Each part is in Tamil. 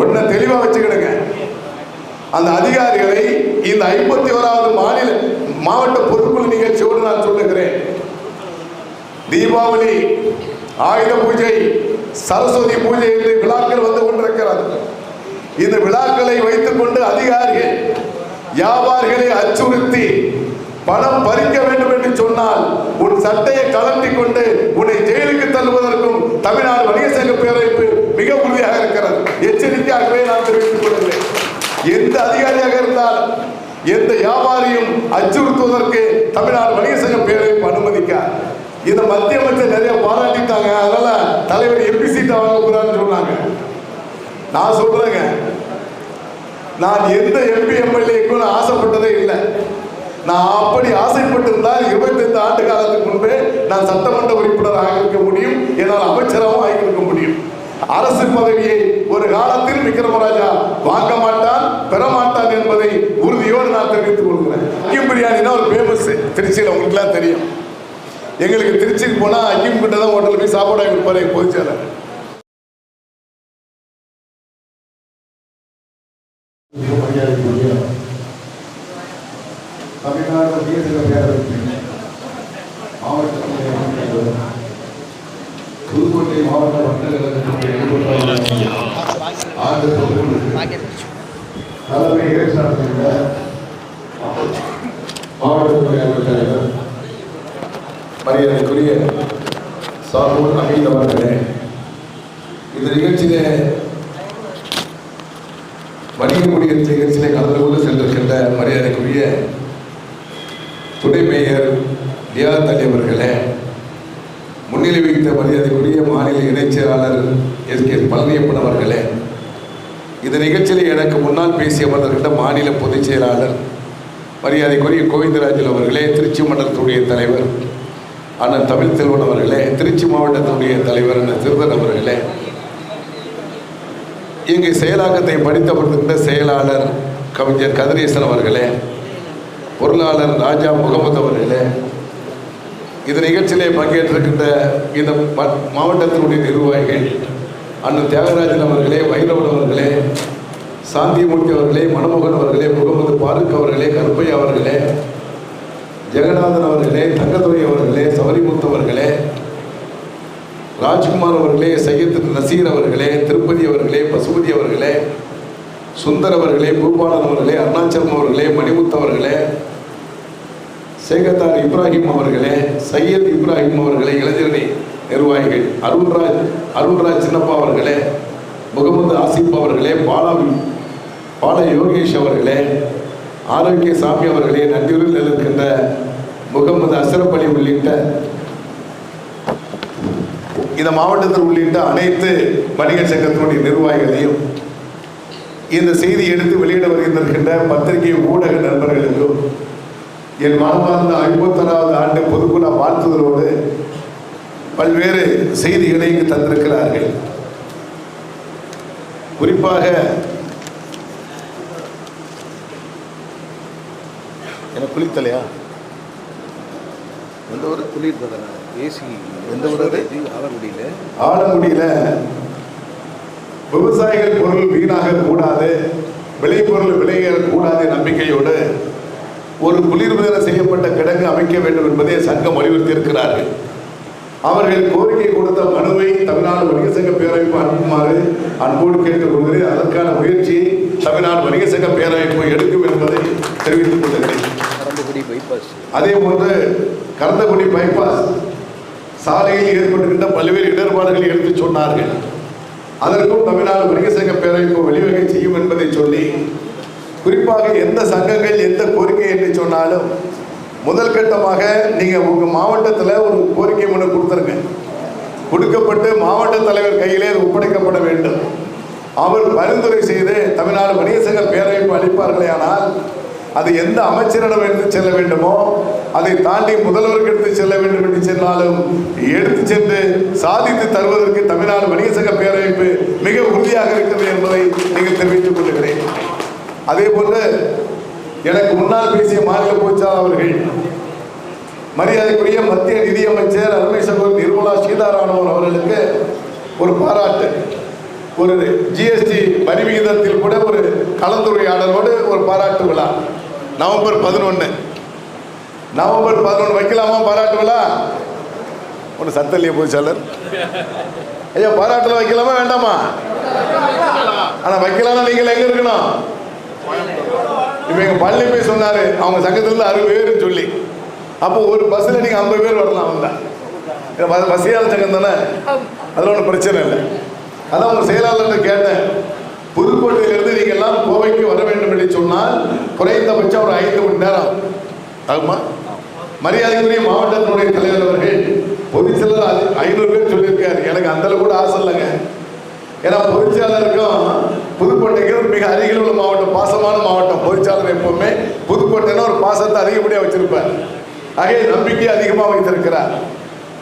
ஒன்ன தெளிவா வச்சுக்கிடுங்க. அந்த அதிகாரிகளை இந்த ஐம்பத்தி ஓராவது மாநில மாவட்ட பொதுக்குழு நிகழ்ச்சியோடு நான் சொல்லுகிறேன். தீபாவளி ஆயுத பூஜை சரஸ்வதி பூஜை என்று விழாக்கள் வந்து கொண்டிருக்கிறது. இந்த விழாக்களை வைத்துக் கொண்டு அதிகாரிகள் வியாபாரிகளை அச்சுறுத்தி பணம் பறிக்க வேண்டும் என்று சொன்னால் உன் சட்டையை கலட்டி கொண்டு உன்னை ஜெயிலுக்கு தள்ளுவதற்கும் தமிழ்நாடு வணிக சங்க பேரமைப்பு மிக உறுதியாக இருக்கிறது எச்சரிக்கையாகவே நான் தெரிவித்துக் கொள்கிறேன் எந்த அதிகாரியாக இருந்தாலும் எந்த வியாபாரியும் அச்சுறுத்துவதற்கு தமிழ்நாடு வணிக சங்க பேரமைப்பு அனுமதிக்கார். இந்த மத்திய அமைச்சர் நிறைய பாராட்டிட்டாங்க. அதனால தலைவர் எம்பி சீட்டை வாங்க போறான்னு சொன்னாங்க. நான் சொல்றேங்க. நான் எந்த எம்பி எம்எல்ஏக்கும் நான் ஆசைப்பட்டதே இல்லை. நான் அப்படி ஆசைப்பட்டிருந்தால் இருபத்தைந்து ஆண்டு காலத்துக்கு முன்பே நான் சட்டமன்ற உறுப்பினர் ஆகியிருக்க முடியும். என்னால் அமைச்சராகவும் ஆகியிருக்க முடியும். அரசு பதவியை ஒரு காலத்தில் விக்ரமராஜா வாங்க மாட்டான் பெற மாட்டான் என்பதை உறுதியோடு நான் தெரிவித்துக் கொள்கிறேன். பிரியாணினா ஒரு ஃபேமஸ் திருச்சியில் உங்களுக்குலாம் தெரியும். எங்களுக்கு திருச்சிக்கு போனால் அக்கியம் கிட்ட தான் ஹோட்டலில் போய் சாப்பாடு வாங்கி கொடுப்பாரு எங்கள் பொதுச் தமிழ்நாடு தேசிய பேரவை மாவட்டத்திலே அமைந்துள்ள புதுக்கோட்டை மாவட்ட மக்கள் நலத்தினுடைய ஆண்டு பொதுக்குழு தலைமை ஏற்றாளர்கின்ற மாவட்டத்துறை அமைச்சர் தலைவர் மரியாதைக்குரிய சாபூர் அமீத் அவர்களே இந்த நிகழ்ச்சியிலே வணிக நிகழ்ச்சியிலே கலந்து கொண்டு சென்றிருக்கின்ற மரியாதைக்குரிய துணை மேயர் டியா தலைவர்களே முன்னிலை வைத்த மரியாதைக்குரிய மாநில இணைச் செயலாளர் எஸ் கே பழனியப்பன் அவர்களே இந்த நிகழ்ச்சியில் எனக்கு முன்னால் பேசிய அமர்ந்திருக்கின்ற மாநில பொதுச் செயலாளர் மரியாதைக்குரிய கோவிந்தராஜன் அவர்களே திருச்சி மண்டலத்துடைய தலைவர் அண்ணன் தமிழ் செல்வன் அவர்களே திருச்சி மாவட்டத்தினுடைய தலைவர் அண்ணன் திருதன் அவர்களே இங்கு செயலாக்கத்தை படித்தவர்கின்ற செயலாளர் கவிஞர் கதிரேசன் அவர்களே பொருளாளர் ராஜா முகமது அவர்களே இந்த நிகழ்ச்சியிலே பங்கேற்றிருக்கின்ற இந்த மாவட்டத்தினுடைய நிர்வாகிகள் அண்ணன் தியாகராஜன் அவர்களே வைரவன் அவர்களே சாந்திமூர்த்தி அவர்களே மனமோகன் அவர்களே முகமது பாருக் அவர்களே கருப்பையா அவர்களே ஜெகநாதன் அவர்களே தங்கத்துறை அவர்களே சபரிமுத்து அவர்களே ராஜ்குமார் அவர்களே சையத் நசீர் அவர்களே திருப்பதி அவர்களே பசுபதி அவர்களே சுந்தர் அவர்களே பூபாலன் அவர்களே அருணாச்சலம் அவர்களே மணிமுத்து அவர்களே சேகத்தார் இப்ராஹிம் அவர்களே சையத் இப்ராஹிம் அவர்களே இளைஞரணி நிர்வாகிகள் அருண்ராஜ் அருண்ராஜ் சின்னப்பா அவர்களே முகமது ஆசிப் அவர்களே பாலா பால யோகேஷ் அவர்களே ஆரோக்கிய சாமி அவர்களே நன்றியுடன் இருக்கின்ற முகமது அஸ்ரப் அலி உள்ளிட்ட இந்த மாவட்டத்தில் உள்ளிட்ட அனைத்து வணிகர் சங்கத்தினுடைய நிர்வாகிகளையும் இந்த செய்தி எடுத்து வெளியிட வருகின்ற பத்திரிகை ஊடக நண்பர்களுக்கும் என் மனமார்ந்த ஐம்பத்தொராவது ஆண்டு பொதுக்குழு வாழ்த்துதலோடு பல்வேறு செய்திகளை இங்கு தந்திருக்கிறார்கள். குறிப்பாக எனக்கு குளித்தலையா எந்த ஒரு குளிர் ஏசி எந்த ஊரு அது? ஆலங்குடியில். ஆலங்குடியில விவசாயிகள் பொருள் வீணாக கூடாது விளைபொருள் விளைய கூடாது நம்பிக்கையோடு ஒரு குளிர்பதன செய்யப்பட்ட கிடங்கு அமைக்க வேண்டும் என்பதை சங்கம் வலியுறுத்தி இருக்கிறார்கள் அவர்கள் கோரிக்கை கொடுத்த மனுவை தமிழ்நாடு வணிக சங்க பேரமைப்பு அனுப்புமாறு அன்போடு கேட்டுக்கொள்கிறேன் அதற்கான முயற்சியை தமிழ்நாடு வணிக சங்க பேரமைப்பு எடுக்கும் என்பதை தெரிவித்துக் கொள்கிறேன். அதே போன்று கரந்தக்குடி பைபாஸ் சாலையில் ஏற்படுகின்ற பல்வேறு இடர்பாடுகளை எடுத்துச் சொன்னார்கள். அதற்கும் தமிழ்நாடு வணிக சங்க வழிவகை செய்யும் என்பதை சொல்லி குறிப்பாக எந்த சங்கங்கள் எந்த கோரிக்கை என்று சொன்னாலும் முதல் கட்டமாக உங்கள் மாவட்டத்தில் ஒரு கோரிக்கை மனு கொடுத்துருங்க. கொடுக்கப்பட்டு மாவட்ட தலைவர் கையிலே அது ஒப்படைக்கப்பட வேண்டும். அவர் பரிந்துரை செய்து தமிழ்நாடு வணிக சங்க பேரமைப்பு அளிப்பார்களே ஆனால் அது எந்த அமைச்சரிடம் எடுத்து செல்ல வேண்டுமோ அதை தாண்டி முதல்வருக்கு எடுத்து செல்ல வேண்டும் என்று சென்றாலும் எடுத்து சென்று சாதித்து தருவதற்கு தமிழ்நாடு வணிக சங்க பேரமைப்பு மிக உறுதியாக இருக்கிறது என்பதை நீங்கள் தெரிவித்துக் கொள்கிறேன். அதே போன்று எனக்கு முன்னால் பேசிய மாநில பொதுச்சாளர் அவர்கள் மரியாதைக்குரிய மத்திய நிதியமைச்சர் அருமை சகோதரி நிர்மலா சீதாராமன் அவர்களுக்கு ஒரு பாராட்டு. ஒரு ஜிஎஸ்டி வரி விகிதத்தில் கூட ஒரு கலந்துரையாடலோடு ஒரு பாராட்டு விழா. நவம்பர் பதினொன்று நவம்பர் பதினொன்று வைக்கலாமா பாராட்டு விழா? ஒன்று சத்தல்லையே பொதுச்சாளர் ஐயா பாராட்டுல வைக்கலாமா வேண்டாமா? ஆனா வைக்கலாம்னா நீங்கள் எங்க இருக்கணும்? இப்ப எங்க பள்ளி போய் சொன்னாரு. அவங்க சங்கத்துல இருந்து அறுபது பேர்னு சொல்லி. அப்போ ஒரு பஸ்ல நீங்க ஐம்பது பேர் வரலாம் வந்தா இது ப- பசியார சங்கம் தானே? அதுல ஒன்றும் பிரச்சனை இல்லை. அதான் உங்க செயலாளர்கிட்ட கேட்டேன். புதுக்கோட்டையிலிருந்து நீங்க எல்லாம் கோவைக்கு வர வேண்டும் என்று சொன்னால் குறைந்தபட்சம் ஒரு ஐந்து மணி நேரம் ஆகுமா. மரியாதைக்குரிய மாவட்டத்தினுடைய தலைவர் அவர்கள் பொதுச் செயலர் ஐநூறு பேர் சொல்லியிருக்காரு. எனக்கு அந்த கூட ஆசை இல்லைங்க. ஏன்னா பொதுச்செயலருக்கும் புதுக்கோட்டைக்கு மிக அருகில் உள்ள மாவட்டம் பாசமான மாவட்டம். பொதுச்சாளர் எப்பவுமே புதுக்கோட்டைன்னா ஒரு பாசத்தை அதிகப்படியாக வச்சிருப்பார். ஆகவே நம்பிக்கை அதிகமாக வைத்திருக்கிறார்.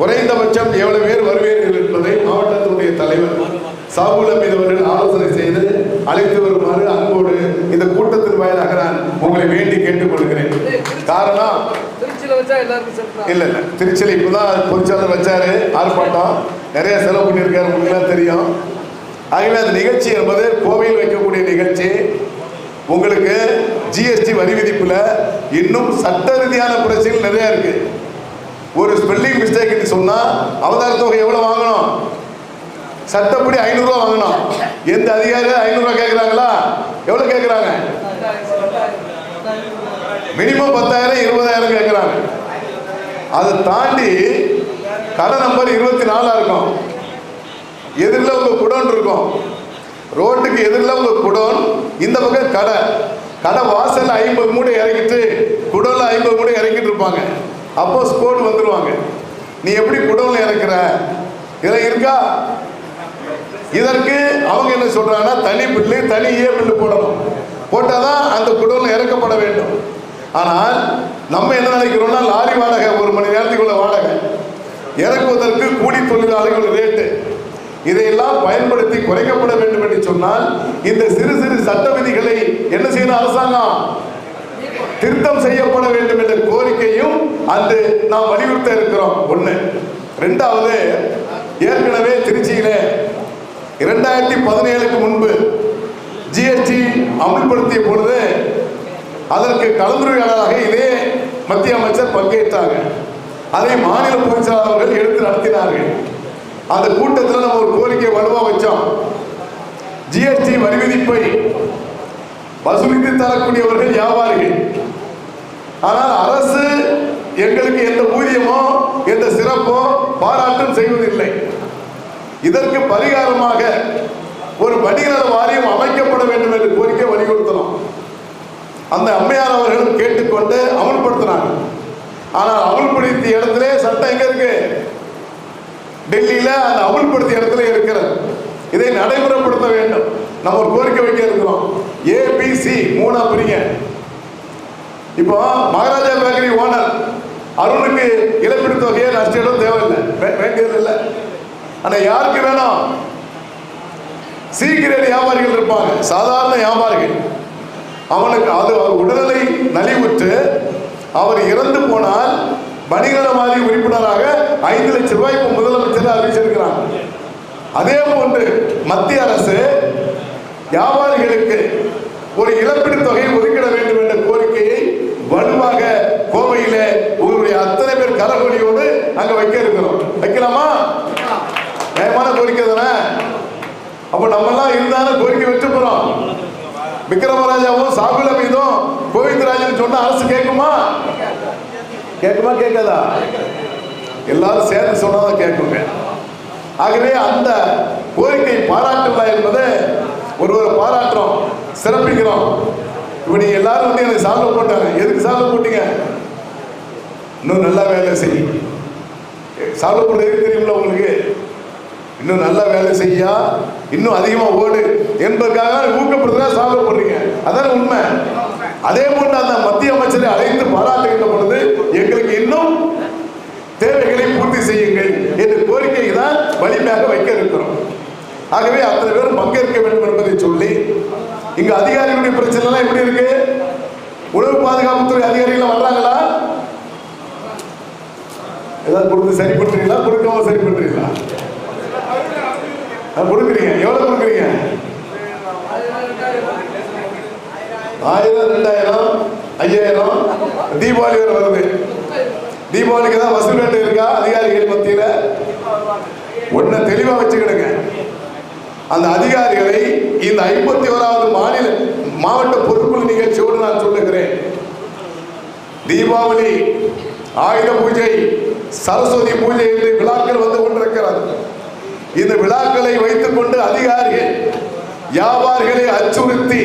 குறைந்தபட்சம் எவ்வளவு பேர் வருவீர்கள் என்பதை மாவட்டத்தினுடைய தலைவர் சாகுல் அமீது அவர்கள் ஆலோசனை செய்து அழைத்து வருமாறு அன்போடு இந்த கூட்டத்தின் வாயிலாக நான் உங்களை வேண்டி கேட்டுக்கொள்கிறேன். காரணம்? இல்ல இல்ல. திருச்சியில் இப்பதான் பொதுச்சாளர் வச்சாரு ஆர்ப்பாட்டம். நிறைய செலவு பண்ணியிருக்காரு உங்களுக்கு தெரியும். ஆகவே அந்த நிகழ்ச்சி என்பது கோவையில் வைக்கக்கூடிய நிகழ்ச்சி. உங்களுக்கு ஜிஎஸ்டி வரி விதிப்புல இன்னும் சட்ட ரீதியான பிரச்சனைகள் நிறைய இருக்கு. ஒரு ஸ்பெல்லிங் மிஸ்டேக்னு சொன்னா அவதார தொகை எவ்வளவு வாங்கணும்? சட்டப்படி ஐநூறுரூவா வாங்கணும் எந்த அதிகாரி ஐநூறுரூவா கேட்குறாங்களா எவ்வளோ கேட்குறாங்க மினிமம் பத்தாயிரம் இருபதாயிரம் கேட்குறாங்க அதை தாண்டி கடை நம்பர் இருபத்தி நாலாக இருக்கும். எதிரில் உங்க குடோன் இருக்கும். ரோட்டுக்கு எதிரில் உங்க குடோன் இந்த பக்கம் கடை. கடை வாசலில் ஐம்பது மூட்டை இறக்கிட்டு குடோனில் ஐம்பது மூட்டை இறக்கிட்டு இருப்பாங்க. அப்போ ஸ்போன் வந்துடுவாங்க நீ எப்படி குடோனில் இறக்குற? இதெல்லாம் இருக்கா? இதற்கு அவங்க என்ன சொல்றாங்கன்னா தனி பில்லு தனி ஏ பில்லு போடணும். போட்டாதான் அந்த குடோன்ல இறக்கப்பட வேண்டும். ஆனால் நம்ம என்ன நினைக்கிறோம்னா லாரி வாடகை ஒரு மணி நேரத்துக்குள்ள வாடகை. இறக்குவதற்கு கூலி தொழிலாளர்கள் ரேட்டு இதையெல்லாம் பயன்படுத்தி குறைக்கப்பட வேண்டும் என்று சொன்னால் இந்த சிறு சிறு சட்ட விதிகளை என்ன செய்யணும் அரசாங்கம்? திருத்தம் செய்யப்பட வேண்டும் என்ற கோரிக்கையும் அன்று நாம் வலியுறுத்த இருக்கிறோம். ஒன்று ரெண்டாவது இரண்டாயிரத்தி பதினேழுக்கு முன்பு ஜிஎஸ்டி அமல்படுத்திய பொழுது அதற்கு கலந்துரையாளராக இதே மத்திய அமைச்சர் பங்கேற்றாங்க. அதை மாநில பொதுச்செயலாளர்கள் எடுத்து நடத்தினார்கள். அந்த கூட்டத்தில் நம்ம ஒரு கோரிக்கை வலுவா வச்சோம். ஜிஎஸ்டி வரி விதிப்பை வசூலித்து தரக்கூடியவர்கள் வியாபாரிகள். ஆனால் அரசு எங்களுக்கு எந்த ஊதியமோ எந்த சிறப்போ பாராட்டும் செய்வதில்லை. இதற்கு பரிகாரமாக ஒரு வணிகநல வாரியம் அமைக்கப்பட வேண்டும் என்று கோரிக்கை வலியுறுத்தணும். அந்த அம்மையார் அவர்களும் கேட்டுக்கொண்டு அமல்படுத்தினாங்க. ஆனால் அமல்படுத்திய இடத்திலே சட்டம் எங்க இருக்கு? டெல்லியில அந்த அமல்படுத்திய இடத்துல இருக்கிறது. இதை நடைமுறைப்படுத்த வேண்டும். நம்ம ஒரு கோரிக்கை வைக்க இருக்கிறோம். ஏபிசி மூணா பிரிங்க. இப்போ மகாராஜா பேக்கரி ஓனர் அருணுக்கு இழப்பீடு தொகையை நஷ்டம் தேவையில்லை. வே- வேண்டியது இல்லை ஆனா யாருக்கு வேணும்? சீக்கிர வியாபாரிகள் இருப்பாங்க. சாதாரண வியாபாரிகள். அவனுக்கு அது அவர் உடல்நிலை நலிவுற்று அவர் இறந்து போனால் வணிகர மாதிரி உறுப்பினராக ஐந்து லட்சம் ரூபாய் இப்போ முதலமைச்சர் அறிவிச்சிருக்கிறாங்க. அதே போன்று மத்திய அரசு வியாபார ஒரு இழப்பீடு தொகையை ஒதுக்கிட வேண்டும் என்ற கோரிக்கையை வலுவாக கோவையிலே உங்களுடைய அத்தனை பேர் கரகொலியோடு அங்க வைக்க இருக்கிறோம் வைக்கலாமா நியாயமான கோரிக்கை தானே அப்ப நம்ம எல்லாம் இருந்தாலும் கோரிக்கை வச்சு போறோம். விக்ரமராஜாவும் சாகுல மீதும் கோவிந்தராஜன் சொன்ன அரசு கேட்குமா? கேட்குமா கேட்காதா? எல்லாரும் சேர்ந்து சொன்னாதான் கேட்குங்க. ஆகவே அந்த கோரிக்கை பாராட்டுவிழா என்பது ஒருவரை பாராட்டுறோம் சிறப்பிக்கிறோம். இப்ப நீங்க எல்லாரும் வந்து எனக்கு சால்வ போட்டாங்க. எதுக்கு சால்வ போட்டீங்க? இன்னும் நல்லா வேலை செய்யும் சால்வ போட்டு எதுக்கு தெரியுமில்ல உங்களுக்கு? இன்னும் நல்ல வேலை செய்யா இன்னும் அதிகமா ஓடு என்பதற்காக ஊக்கப்படுத்துறா சால்வ போடுறீங்க அதான உண்மை? அதே போன்று அந்த மத்திய அமைச்சரை அழைத்து பாராட்டுகின்ற பொழுது எங்களுக்கு இன்னும் தேவைகளை பூர்த்தி செய்யுங்கள் என்ற கோரிக்கை தான் வலிமையாக வைக்க இருக்கிறோம். ஆகவே அத்தனை பேர் பங்கேற்க வேண்டும் என்பதை சொல்லி இங்க அதிகாரிகளுடைய பிரச்சனை எல்லாம் எப்படி இருக்கு? உணவு பாதுகாப்புத்துறை அதிகாரிகள் வர்றாங்களா? ஏதாவது கொடுத்து சரி பண்றீங்களா? கொடுக்காம சரி பண்றீங்களா? கொடுக்குறீங்க. எவ்வளவு கொடுக்குறீங்க? ஆயிரம் ரெண்டாயிரம் ஐயாயிரம். தீபாவளி வேற வருது. தீபாவளிக்கு தான் வசூல் வேட்டை இருக்கா? அதிகாரிகள் மத்தியில? ஒன்ன தெளிவா வச்சுக்கிடுங்க. அந்த அதிகாரிகளை இந்த ஐம்பத்தி ஓராவது மாநில மாவட்ட பொறுப்புள் நிகழ்ச்சியோடு நான் சொல்லுகிறேன். தீபாவளி ஆயுத பூஜை சரஸ்வதி பூஜை என்று விழாக்கள் வந்து கொண்டிருக்கிறது. இந்த விழாக்களை வைத்துக்கொண்டு அதிகாரிகள் வியாபாரிகளை அச்சுறுத்தி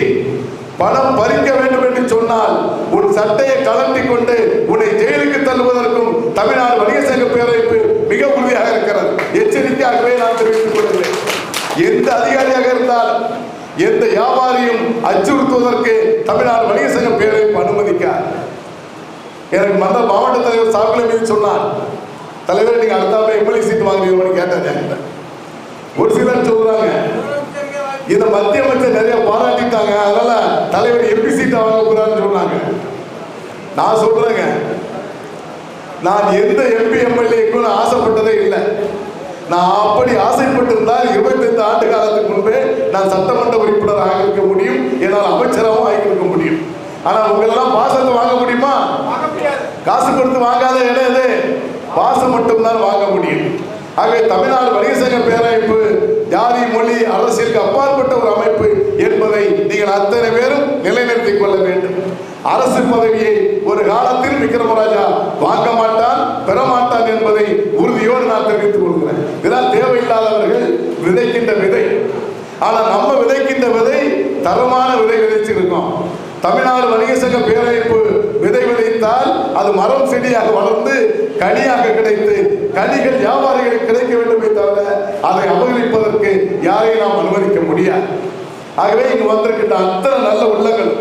பணம் பறிக்க வேண்டும் என்று சொன்னால் உன் சட்டையை கலட்டி கொண்டு உன்னை ஜெயிலுக்கு தள்ளுவதற்கும் தமிழ்நாடு வணிக சங்க பேரமைப்பு மிக உறுதியாக இருக்கிறது. எச்சரிக்கையாகவே நான் தெரிவித்துக் கொள்கிறேன். எந்த அதிகாரியாக இருந்தால் எந்த வியாபாரியும் அச்சுறுத்துவதற்கு தமிழ்நாடு வணிக சங்க பேரமைப்பு அனுமதிக்கார் எனக்கு மந்த மாவட்ட தலைவர் சாகுல சொன்னார் தலைவர் நீங்க அடுத்தாப்புல எம்எல்ஏ சீட் வாங்குறீங்கன்னு கேட்டாங்க சொல்றாங்க இந்த மத்திய அமைச்சர் நிறைய பாராட்டிட்டாங்க. அதனால தலைவர் எம்பி சீட்டை வாங்க கூடாதுன்னு சொன்னாங்க. நான் சொல்றேங்க. நான் எந்த எம்பி எம்எல்ஏக்கும் ஆசைப்பட்டதே இல்லை. நான் அப்படி ஆசைப்பட்டிருந்தால் இருபத்தைந்து ஆண்டு காலத்துக்கு முன்பே நான் சட்டமன்ற உறுப்பினர் ஆகியிருக்க முடியும். என்னால் அமைச்சராகவும் ஆகியிருக்க முடியும். ஆனா உங்களெல்லாம் பாசத்தை வாங்க முடியுமா? காசு கொடுத்து வாங்காத இடம் இது பாசம் மட்டும்தான் வாங்க முடியும். ஆகவே தமிழ்நாடு வணிக சங்க பேரமைப்பு ஜாதி மொழி அரசியலுக்கு அப்பாற்பட்ட ஒரு அமைப்பு என்பதை நீங்கள் அத்தனை பேரும் நிலைநிறுத்திக் கொள்ள வேண்டும். அரசு பதவியை ஒரு காலத்தில் விக்ரமராஜா வாங்க மாட்டான் பெற மாட்டான் என்பதை உறுதியோடு நான் தெரிவித்துக் கொள்கிறேன். இதனால் தேவையில்லாதவர்கள் விதைக்கின்ற விதை. ஆனால் நம்ம விதைக்கின்ற விதை தரமான விதை விதைச்சிருக்கோம் தமிழ்நாடு வணிக சங்க பேரமைப்பு விதை விதைத்தால் அது மரம் செடியாக வளர்ந்து கனியாக கிடைத்து கனிகள் வியாபாரிகளுக்கு கிடைக்க வேண்டுமே தவிர அதை அபகரிப்பதற்கு யாரையும் நாம் அனுமதிக்க முடியாது. ஆகவே இங்கு வந்திருக்கின்ற அத்தனை நல்ல உள்ளங்கள்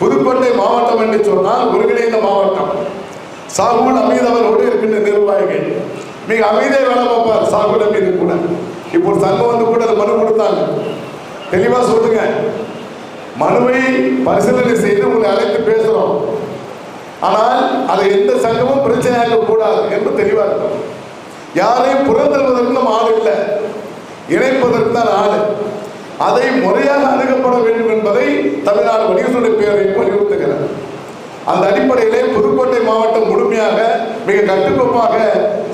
புதுக்கோட்டை மாவட்டம் என்று சொன்னால் ஒருங்கிணைந்த மாவட்டம். சாகுல் அமீத் அவரோடு இருக்கின்ற நிர்வாகிகள். மிக அமைதியாக வேலை பார்ப்பார் சாகுல் அமீது கூட. இப்போ ஒரு சங்கம் வந்து கூட அதை மனு கொடுத்தாங்க. தெளிவா சொல்லுங்க. மனுவை பரிசீலனை செய்து உங்களை அழைத்து பேசுறோம். ஆனால் அதை எந்த சங்கமும் பிரச்சனையாக்க கூடாது என்று தெளிவாக இருக்கும். யாரையும் புறந்தள்ளுவதற்கு நம்ம ஆள் இல்லை. இணைப்பதற்கு தான் ஆள். அதை முறையாக அணுகப்பட வேண்டும் என்பதை தமிழ்நாடு வணிகர்களுடைய பேரை வலியுறுத்துகிறார் அந்த அடிப்படையிலே புதுக்கோட்டை மாவட்டம் முழுமையாக மிக கட்டுக்கோப்பாக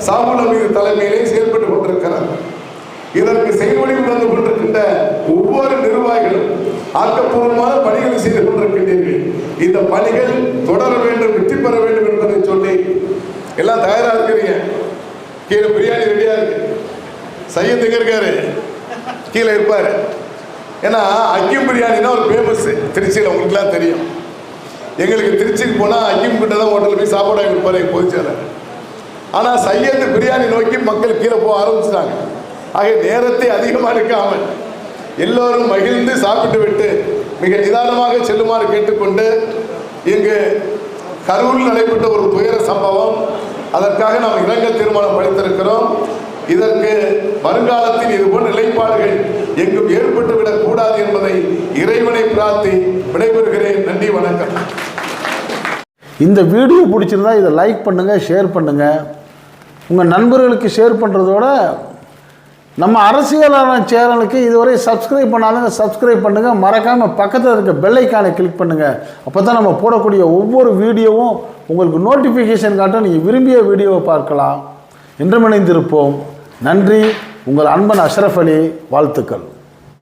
சாகுல் அமீது தலைமையிலே செயல்பட்டு கொண்டிருக்கிறார் இதற்கு செயல்படி நடந்து கொண்டிருக்கின்ற ஒவ்வொரு நிர்வாகிகளும் ஆக்கப்பூர்வமான பணிகளை செய்து கொண்டிருக்கின்றீர்கள். இந்த பணிகள் தொடர வேண்டும் வெற்றி பெற வேண்டும் என்பதை சொல்லி எல்லாம் தயாரா இருக்கிறீங்க. கீழே பிரியாணி ரெடியா இருக்கு. சையத் எங்க இருக்காரு? கீழே இருப்பாரு. ஏன்னா அக்கிம் பிரியாணினா ஒரு ஃபேமஸ் திருச்சியில் உங்களுக்குலாம் தெரியும். எங்களுக்கு திருச்சிக்கு போனால் அக்கியம் கிட்ட தான் ஹோட்டலில் போய் சாப்பாடு வாங்கி கொடுப்பாரு எங்கள் பொதுச்செயலர் ஆனால் சையத்து பிரியாணி நோக்கி மக்கள் கீழே போக ஆரம்பிச்சிட்டாங்க. ஆக நேரத்தை அதிகமாக இருக்காமல் எல்லோரும் மகிழ்ந்து சாப்பிட்டு விட்டு மிக நிதானமாக செல்லுமாறு கேட்டுக்கொண்டு இங்கு கரூரில் நடைபெற்ற ஒரு துயர சம்பவம். அதற்காக நாம் இரங்கல் தீர்மானம் படித்திருக்கிறோம் இதற்கு வருங்காலத்தில் இதுபோன்ற நிலைப்பாடுகள் எங்கும் ஏற்பட்டுவிடக் கூடாது என்பதை இறைவனை பிரார்த்தி விடைபெறுகிறேன். நன்றி வணக்கம். இந்த வீடியோ பிடிச்சிருந்தா இதை லைக் பண்ணுங்கள் ஷேர் பண்ணுங்கள் உங்கள் நண்பர்களுக்கு ஷேர் பண்ணுறதோட நம்ம அரசியலான சேனலுக்கு இதுவரை சப்ஸ்கிரைப் பண்ணாலுங்க சப்ஸ்கிரைப் பண்ணுங்கள் மறக்காமல் பக்கத்தில் இருக்க பெல்லைக்கானை கிளிக் பண்ணுங்கள் அப்போ தான் நம்ம போடக்கூடிய ஒவ்வொரு வீடியோவும் உங்களுக்கு நோட்டிஃபிகேஷன் காட்டும் நீங்கள் விரும்பிய வீடியோவை பார்க்கலாம். என்றும் இணைந்திருப்போம். நன்றி. உங்கள் அன்பன் அஷ்ரஃப் அலி. வாழ்த்துக்கள்.